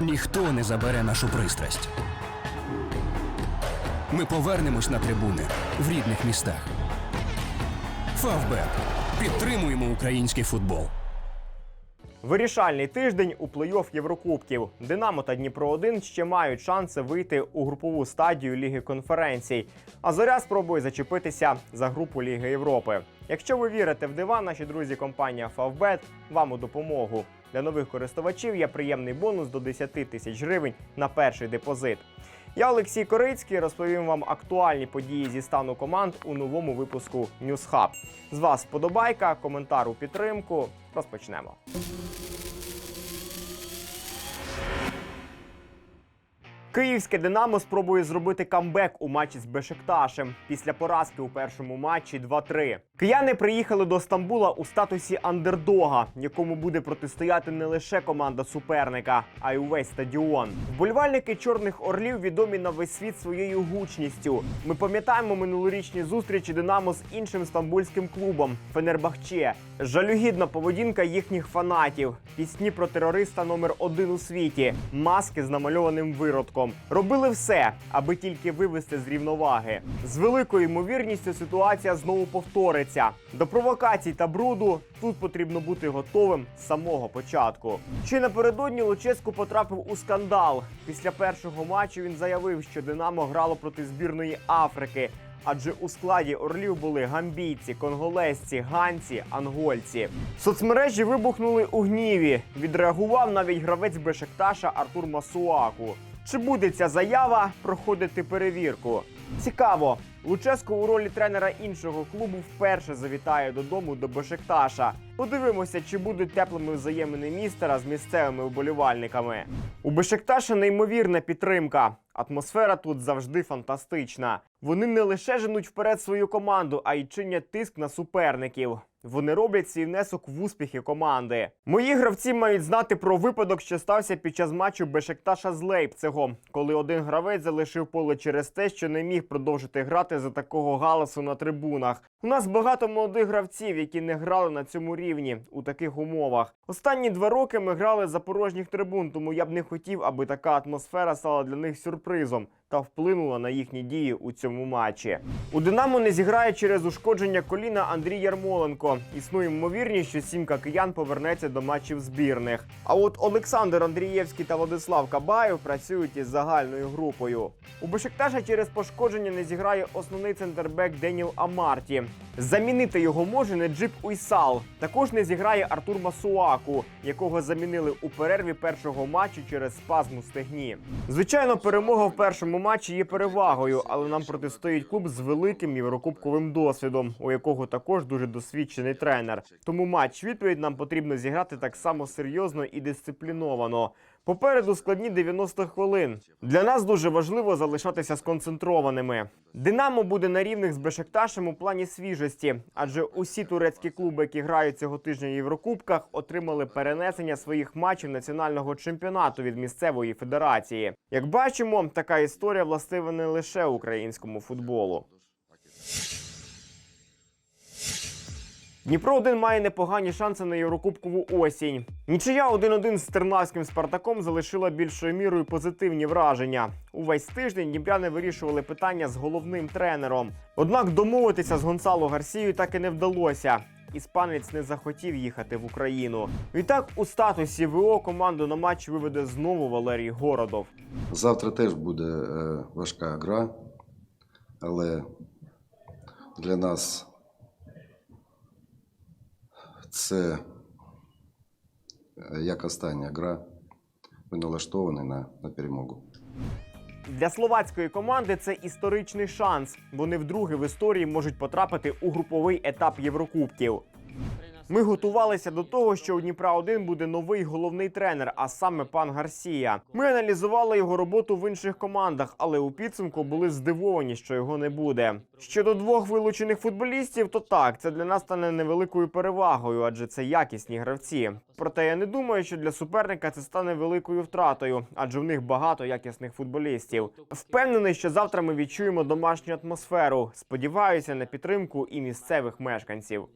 Ніхто не забере нашу пристрасть. Ми повернемось на трибуни в рідних містах. Фавбет. Підтримуємо український футбол. Вирішальний тиждень у плей-офф Єврокубків. Динамо та Дніпро 1 ще мають шанси вийти у групову стадію Ліги конференцій. А зоря спробує зачепитися за групу Ліги Європи. Якщо ви вірите в дива, наші друзі компанія Favbet вам у допомогу. Для нових користувачів є приємний бонус до 10 тисяч гривень на перший депозит. Я Олексій Корицький розповім вам актуальні події зі стану команд у новому випуску NewsHub. З вас вподобайка, коментар у підтримку. Розпочнемо. Київське Динамо спробує зробити камбек у матчі з Бешикташем після поразки у першому матчі 2-3. Кияни приїхали до Стамбула у статусі андердога, якому буде протистояти не лише команда суперника, а й увесь стадіон. Вболівальники чорних орлів відомі на весь світ своєю гучністю. Ми пам'ятаємо минулорічні зустрічі Динамо з іншим стамбульським клубом Фенербахче. Жалюгідна поведінка їхніх фанатів, пісні про терориста номер один у світі, маски з намальованим виродком. Робили все, аби тільки вивести з рівноваги. З великою ймовірністю ситуація знову повториться. До провокацій та бруду тут потрібно бути готовим з самого початку. Чи напередодні Луческу потрапив у скандал. Після першого матчу він заявив, що Динамо грало проти збірної Африки. Адже у складі орлів були гамбійці, конголезці, ганці, ангольці. Соцмережі вибухнули у гніві. Відреагував навіть гравець Бешекташа Артур Масуаку. Чи буде ця заява проходити перевірку? Цікаво. Луческо у ролі тренера іншого клубу вперше завітає додому до Бешекташа. Подивимося, чи будуть теплими взаємини містера з місцевими вболівальниками. У Бешекташа неймовірна підтримка. Атмосфера тут завжди фантастична. Вони не лише женуть вперед свою команду, а й чинять тиск на суперників. Вони роблять свій внесок в успіхи команди. Мої гравці мають знати про випадок, що стався під час матчу Бешекташа з Лейпцигом, коли один гравець залишив поле через те, що не міг продовжити грати за такого галасу на трибунах. У нас багато молодих гравців, які не грали на цьому рівні у таких умовах. Останні два роки ми грали за порожніх трибун, тому я б не хотів, аби така атмосфера стала для них сюрпризом та вплинула на їхні дії у цьому матчі. У Динамо не зіграє через ушкодження коліна Андрій Ярмоленко. Існує ймовірність, що сімка киян повернеться до матчів збірних. А от Олександр Андрієвський та Владислав Кабаєв працюють із загальною групою. У Бешикташа через пошкодження не зіграє основний центрбек Деніл Амарті. Замінити його може Неджип Уйсал. Також не зіграє Артур Масуаку, якого замінили у перерві першого матчу через спазм у стегні. Звичайно, перемога в першому матчі є перевагою, але нам протистоїть клуб з великим єврокубковим досвідом, у якого також дуже досвідчений тренер. Тому матч відповідь нам потрібно зіграти так само серйозно і дисципліновано. Попереду складні 90 хвилин. Для нас дуже важливо залишатися сконцентрованими. Динамо буде на рівних з Бешекташем у плані свіжості, адже усі турецькі клуби, які грають цього тижня в Єврокубках, отримали перенесення своїх матчів національного чемпіонату від місцевої федерації. Як бачимо, така історія властива не лише українському футболу. Дніпро 1 має непогані шанси на Єврокубкову осінь. Нічия 1-1 з тернавським Спартаком залишила більшою мірою позитивні враження. Увесь тиждень дніпряни вирішували питання з головним тренером. Однак домовитися з Гонсало Гарсією так і не вдалося. Іспанець не захотів їхати в Україну. Відтак у статусі ВО команду на матч виведе знову Валерій Городов. Завтра теж буде е, важка гра, але для нас це е, як остання гра. Ми налаштовані на, на перемогу. Для словацької команди це історичний шанс. Вони вдруге в історії можуть потрапити у груповий етап Єврокубків. Ми готувалися до того, що у Дніпра 1 буде новий головний тренер, а саме пан Гарсія. Ми аналізували його роботу в інших командах, але у підсумку були здивовані, що його не буде. Щодо двох вилучених футболістів, то так, це для нас стане невеликою перевагою, адже це якісні гравці. Проте я не думаю, що для суперника це стане великою втратою, адже в них багато якісних футболістів. Впевнений, що завтра ми відчуємо домашню атмосферу. Сподіваюся на підтримку і місцевих мешканців.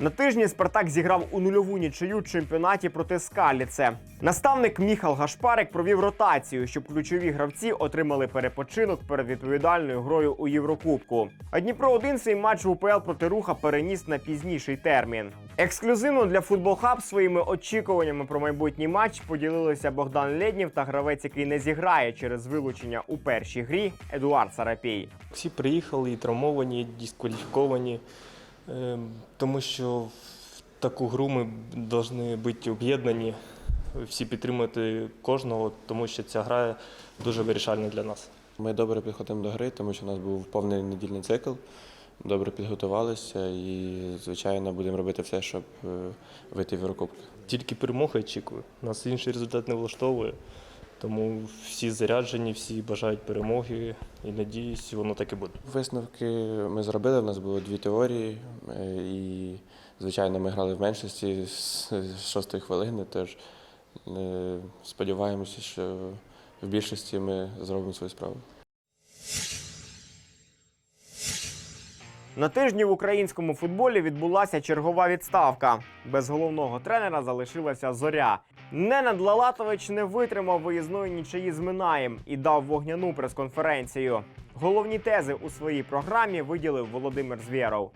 На тижні Спартак зіграв у нульову нічию в чемпіонаті проти Скаліце. Наставник Міхал Гашпарик провів ротацію, щоб ключові гравці отримали перепочинок перед відповідальною грою у Єврокубку. А Дніпро 1 свій матч в УПЛ проти руха переніс на пізніший термін. Ексклюзивно для Футбол Хаб своїми очікуваннями про майбутній матч поділилися Богдан Леднів та гравець, який не зіграє через вилучення у першій грі Едуард Сарапій. Всі приїхали і травмовані, і дискваліфіковані, тому що в таку гру ми повинні бути об'єднані, всі підтримувати кожного, тому що ця гра дуже вирішальна для нас. Ми добре підходимо до гри, тому що у нас був повний недільний цикл. Добре підготувалися і, звичайно, будемо робити все, щоб е, вийти в Єврокубки. Тільки перемога очікую. Нас інший результат не влаштовує. Тому всі заряджені, всі бажають перемоги і надіюсь, воно так і буде. Висновки ми зробили. У нас було дві теорії, е, і, звичайно, ми грали в меншості з шостої хвилини. Тож е, сподіваємося, що в більшості ми зробимо свою справу. На тижні в українському футболі відбулася чергова відставка. Без головного тренера залишилася зоря. Ненад Лалатович не витримав виїзної нічиї з Минаєм і дав вогняну прес-конференцію. Головні тези у своїй програмі виділив Володимир Звєров.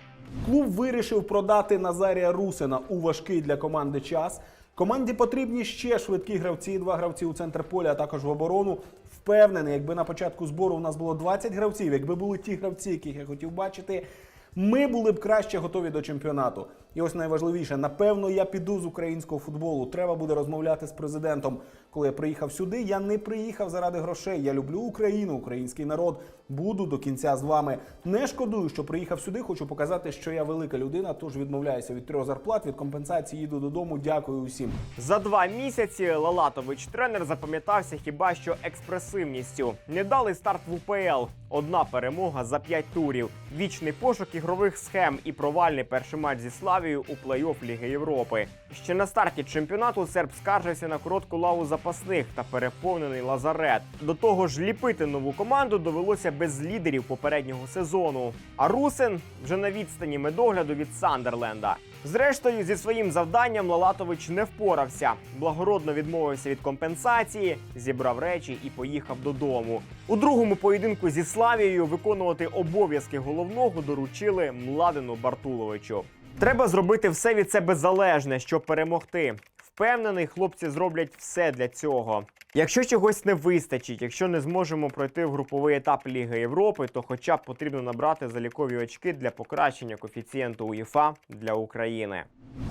Клуб вирішив продати Назарія Русина у важкий для команди час. Команді потрібні ще швидкі гравці, два гравці у центр поля, а також в оборону. Впевнений, якби на початку збору у нас було 20 гравців, якби були ті гравці, яких я хотів бачити, ми були б краще готові до чемпіонату. І ось найважливіше, напевно, я піду з українського футболу. Треба буде розмовляти з президентом. Коли я приїхав сюди, я не приїхав заради грошей. Я люблю Україну, український народ. Буду до кінця з вами. Не шкодую, що приїхав сюди. Хочу показати, що я велика людина. Тож відмовляюся від трьох зарплат, від компенсації. Їду додому. Дякую усім. За два місяці Лалатович тренер запам'ятався хіба що експресивністю. Недалий старт в УПЛ. Одна перемога за п'ять турів. Вічний пошук ігрових схем і провальний перший матч зі Славією у плей-офф Ліги Європи. Ще на старті чемпіонату серб скаржився на коротку лаву запасних та переповнений лазарет. До того ж, ліпити нову команду довелося без лідерів попереднього сезону. А Русин вже на відстані медогляду від Сандерленда. Зрештою, зі своїм завданням Лалатович не впорався. Благородно відмовився від компенсації, зібрав речі і поїхав додому. У другому поєдинку зі Славією виконувати обов'язки головного доручили Младену Бартуловичу. Треба зробити все від себе залежне, щоб перемогти. Впевнений, хлопці зроблять все для цього. Якщо чогось не вистачить, якщо не зможемо пройти в груповий етап Ліги Європи, то хоча б потрібно набрати залікові очки для покращення коефіцієнту УЄФА для України.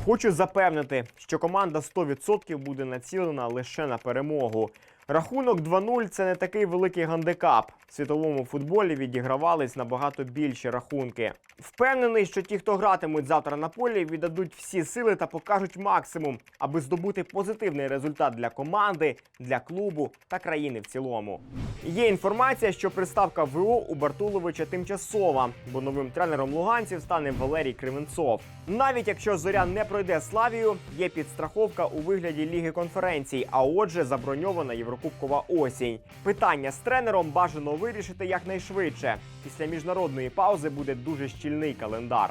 Хочу запевнити, що команда 100% буде націлена лише на перемогу. Рахунок 2-0 це не такий великий гандикап. В світовому футболі відігравались набагато більші рахунки. Впевнений, що ті, хто гратимуть завтра на полі, віддадуть всі сили та покажуть максимум, аби здобути позитивний результат для команди, для клубу та країни в цілому. Є інформація, що приставка ВО у Бартуловича тимчасова, бо новим тренером луганців стане Валерій Кривенцов. Навіть якщо зоря не пройде Славію, є підстраховка у вигляді ліги конференцій, а отже, заброньована Єврокубкова осінь. Питання з тренером бажано вирішити якнайшвидше. Після міжнародної паузи буде дуже щільний календар.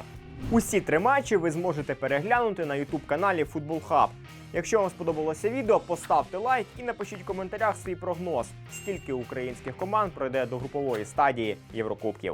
Усі три матчі ви зможете переглянути на ютуб-каналі Футбол Хаб. Якщо вам сподобалося відео, поставте лайк і напишіть в коментарях свій прогноз, скільки українських команд пройде до групової стадії Єврокубків.